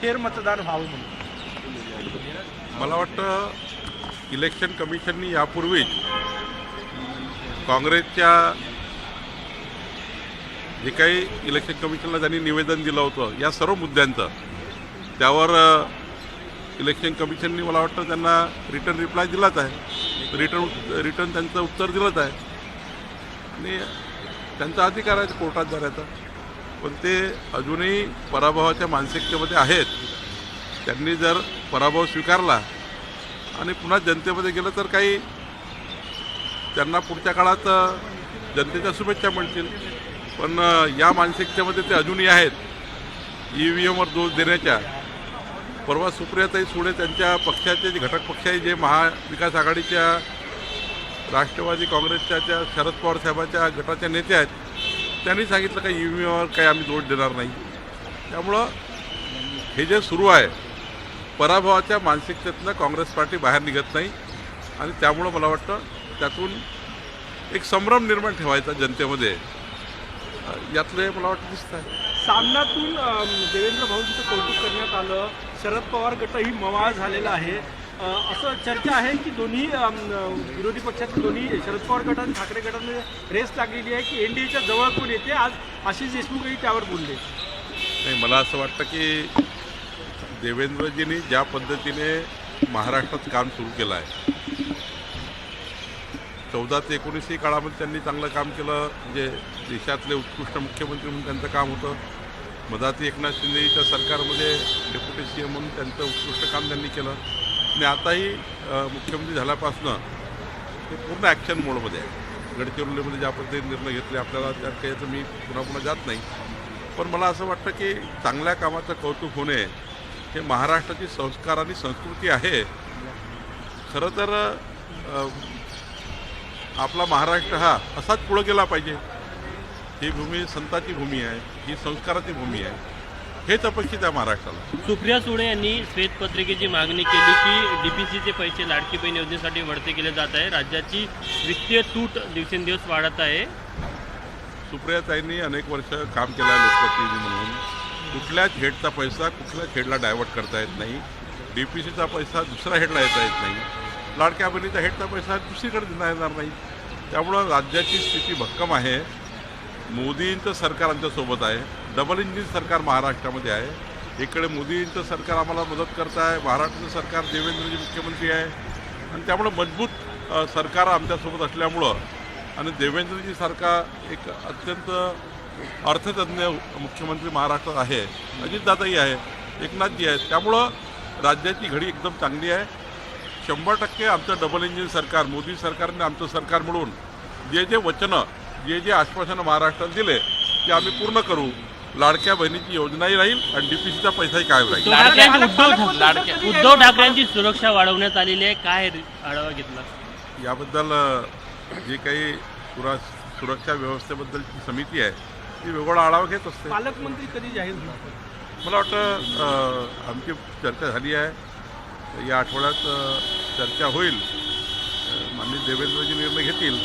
फेरमतदान व्हावं म्हणून. मला वाटतं इलेक्शन कमिशननी यापूर्वीच काँग्रेसच्या जे काही इलेक्शन कमिशनला त्यांनी निवेदन दिलं होतं या सर्व मुद्द्यांचं त्यावर इलेक्शन कमिशननी मला वाटतं त्यांना रिटर्न रिप्लाय दिलाच आहे. रिटर्न रिटर्न त्यांचं उत्तर दिलंच आहे. आणि त्यांचा अधिकार आहे कोर्टात जाण्याचा पण ते अजूनही पराभवाच्या मानसिकतेमध्ये आहेत. त्यांनी जर पराभव स्वीकारला आणि पुन्हा जनतेमध्ये गेलं तर काही त्यांना पुढच्या काळात जनतेच्या शुभेच्छा मिळतील. पण या मानसिकतेमध्ये ते अजूनही आहेत. ई व्ही एमवर दोष देण्याच्या. परवा सुप्रियाताई सुळे त्यांच्या पक्षाचे जे घटक पक्ष आहे जे महाविकास आघाडीच्या राष्ट्रवादी काँग्रेसच्या त्या शरद पवार साहेबांच्या गटाच्या नेत्या आहेत त्यांनी सांगितलं का ई व्ही एमवर काही आम्ही दोष देणार नाही. त्यामुळं हे जे सुरू आहे पराभवाच्या मानसिकतेतनं काँग्रेस पार्टी बाहेर निघत नाही आणि त्यामुळं मला वाटतं त्यातून एक संभ्रम निर्माण ठेवायचा जनतेमध्ये. यातलं हे मला वाटतं दिसत आहे. सामन्यातून देवेंद्र भाऊंचं कौतुक करण्यात आलं. शरद पवार गटही मवाळ झालेला आहे. असं चर्चा आहे की दोन्ही विरोधी पक्षातील दोन्ही शरद पवार गटात आणि ठाकरे गटामध्ये रेस लागलेली आहे की एनडीएच्या जवळ कोण येते? आज आशिष देशमुखही त्यावर बोलले. नाही मला असं वाटतं की देवेंद्रजींनी ज्या पद्धतीने महाराष्ट्रात काम सुरू केलं आहे चौदा ते एकोणीसही काळामध्ये त्यांनी चांगलं काम केलं म्हणजे देशातले उत्कृष्ट मुख्यमंत्री म्हणून त्यांचं काम होतं. मधाती एकनाथ शिंदेच्या सरकारमध्ये डेप्युटी सी एम म्हणून त्यांचं उत्कृष्ट काम त्यांनी केलं. आणि आताही मुख्यमंत्री झाल्यापासून ते पूर्ण ॲक्शन मोडमध्ये आहे. गडचिरोलीमध्ये ज्या पद्धतीने निर्णय घेतले आपल्याला त्यात काही मी पुन्हा पुन्हा जात नाही. पण मला असं वाटतं की चांगल्या कामाचं कौतुक होणे हे महाराष्ट्राची संस्कार आणि संस्कृती आहे. खरं तर आपला महाराष्ट्र हा असाच पुढं गेला पाहिजे. ही भूमी संताची भूमी आहे ही संस्काराची भूमी आहे. हेच अपेक्षित आहे महाराष्ट्राला? सुप्रिया सुळे यांनी श्वेतपत्रिकेची मागणी केली की डीपीसीचे पैसे लाडकी बहीण योजनेसाठी वळते केले जात आहे. राज्याची वित्तीय तूट दिवसेंदिवस वाढत आहे. सुप्रियाताईंनी अनेक वर्ष काम केलं आहे लोकप्रतिनिधी म्हणून. कुठल्याच हेडचा पैसा कुठल्याच हेडला डायव्हर्ट करता येत नाही. डी पी सीचा पैसा दुसऱ्या हेडला येता येत नाही. लाडक्या बहिणीचा हेडचा पैसा दुसरीकडे देता येणार नाही. त्यामुळं राज्याची स्थिती भक्कम आहे. मोदींचं सरकार आमच्यासोबत आहे. डबल इंजिन सरकार महाराष्ट्रामध्ये आहे. इकडे मोदींचं सरकार आम्हाला मदत करत आहे महाराष्ट्राचं सरकार देवेंद्रजी मुख्यमंत्री आहे. आणि त्यामुळं मजबूत सरकार आमच्यासोबत असल्यामुळं आणि देवेंद्रजी सारखा एक अत्यंत अर्थतज्ञ मुख्यमंत्री महाराष्ट्रात आहे. अजितदादाही आहे एकनाथजी आहेत. त्यामुळं राज्याची घडी एकदम चांगली आहे. शंभर टक्के आमचं डबल इंजिन सरकार मोदी सरकारने आमचं सरकार मिळून जे जे वचनं जे जे आश्वासनं महाराष्ट्रात दिले ते आम्ही पूर्ण करू. लाडक्या बहिणीची योजनाही राहील आणि डी पी सीचा पैसाही कायम राहील. लाडक्या उद्धव? ठाकरेंची सुरक्षा वाढवण्यात आलेली आहे. काय आढावा घेतला? याबद्दल जी काही सुरा सुरक्षा व्यवस्थेबद्दलची समिती आहे ती वेगळा आढावा घेत असते. पालकमंत्री कधी जाहीर मला वाटतं आमची चर्चा झाली आहे. या आठवड्यात चर्चा होईल. माननीय देवेंद्रजी निर्णय घेतील.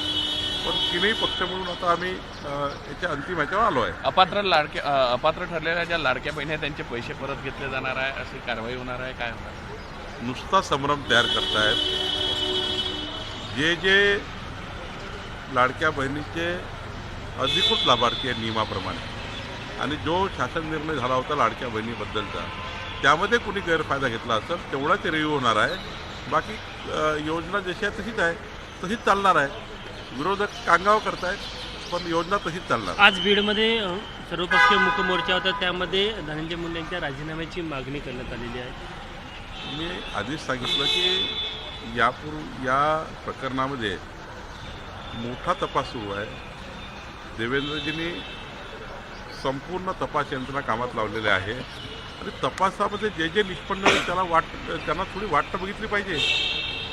पण तीनही पक्ष म्हणून आता आम्ही याच्या अंतिम ह्याच्यावर आलो आहे अपात्र लाडक्या अपात्र ठरलेल्या ज्या लाडक्या बहिणी आहेत त्यांचे पैसे परत घेतले जाणार आहे अशी कारवाई होणार आहे काय होणार? नुसता संभ्रम तयार करतायत. जे जे लाडक्या बहिणीचे अधिकृत लाभार्थी आहे नियमाप्रमाणे आणि जो शासन निर्णय झाला होता लाडक्या बहिणीबद्दलचा त्यामध्ये कुणी गैरफायदा घेतला असेल तेवढा ते रिव्ह्यू होणार आहे. बाकी योजना जशी आहे तशीच आहे तशीच चालणार आहे. विरोधक कांगाव करतायत पण योजना तशीच चालणार. आज बीडमध्ये सर्वपक्षीय मुकमोर्चा होता त्यामध्ये धनंजय मुंडे यांच्या राजीनाम्याची मागणी करण्यात आलेली आहे. मी आधीच सांगितलं की यापूर्वी या प्रकरणामध्ये मोठा तपास सुरू आहे. देवेंद्रजींनी संपूर्ण तपास यंत्रणा कामात लावलेले आहे. आणि तपासामध्ये जे जे निष्पन्न होईल त्याला वाट त्यांना थोडी वाट बघितली पाहिजे.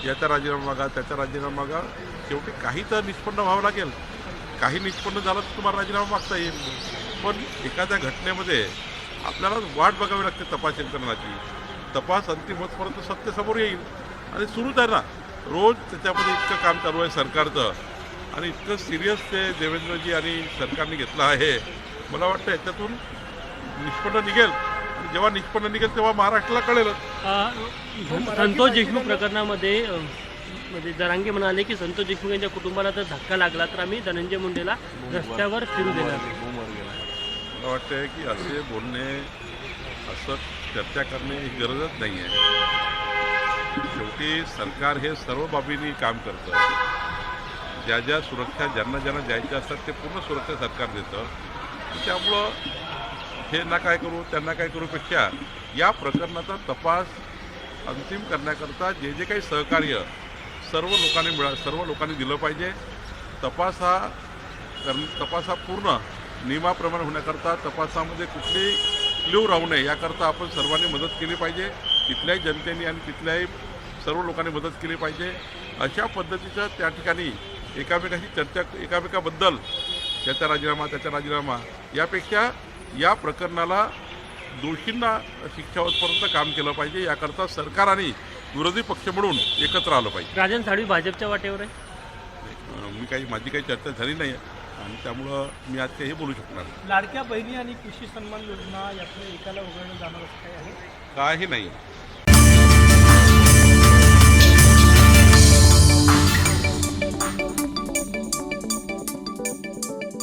याचा राजीनामा मागा त्याचा राजीनामा मागा. शेवटी काही तर निष्पन्न व्हावं लागेल. काही निष्पन्न झालं तर तुम्हाला राजीनामा मागता येईल. पण एखाद्या घटनेमध्ये आपल्याला वाट बघावी लागते तपास यंत्रणाची. तपास अंतिम होतपर्यंत सत्य समोर येईल. आणि सुरूच आहे ना रोज त्याच्यामध्ये इतकं काम चालू आहे सरकारचं. आणि इतकं सिरियस ते देवेंद्रजी आणि सरकारने घेतलं आहे. मला वाटतं याच्यातून निष्पन्न निघेल. जेव्हा निष्पन्न निघेल तेव्हा महाराष्ट्राला कळेल संतोष देशमुख प्रकरणामध्ये म्हणजे जरांगे म्हणाले की संतोष देशमुख यांच्या कुटुंबाला जर धक्का लागला तर आम्ही धनंजय मुंडेला रस्त्यावर फिरू देणार. मला वाटतं की असे बोलणे असं चर्चा करणे ही गरजच नाही आहे शेवटी सरकार हे सर्व बाबींनी काम करतं. ज्या ज्या सुरक्षा ज्यांना ज्यांना द्यायच्या असतात ते पूर्ण सुरक्षा सरकार देतं. त्यामुळं हे ना काय करू त्यांना काय करूपेक्षा या प्रकरणाचा तपास अंतिम करण्याकरता जे जे काही सहकार्य सर्व लोकांनी मिळा सर्व लोकांनी दिलं पाहिजे. तपास हा तपास हा पूर्ण नियमाप्रमाणे होण्याकरता तपासामध्ये कुठली क्ल्यू राहू नये याकरता आपण सर्वांनी मदत केली पाहिजे. तिथल्याही जनतेने आणि तिथल्याही सर्व लोकांनी मदत केली पाहिजे. अशा पद्धतीचं त्या ठिकाणी एकामेकाशी चर्चा एकामेकाबद्दल त्याचा राजीनामा त्याचा राजीनामा यापेक्षा या प्रकरणाला दोषींना शिक्षा होतपर्यंत काम केलं पाहिजे. याकरता सरकाराने विरोधी पक्ष म्हणून एकत्र आलं पाहिजे. राजन साळवी भाजपच्या वाटेवर आहे? मी काही माझी काही चर्चा झाली नाही आणि त्यामुळं मी आज काही बोलू शकणार नाही. लाडक्या बहिणी आणि कृषी सन्मान योजना यातलं एकाला वगळणं जाणार असं काही आहे? काही नाही.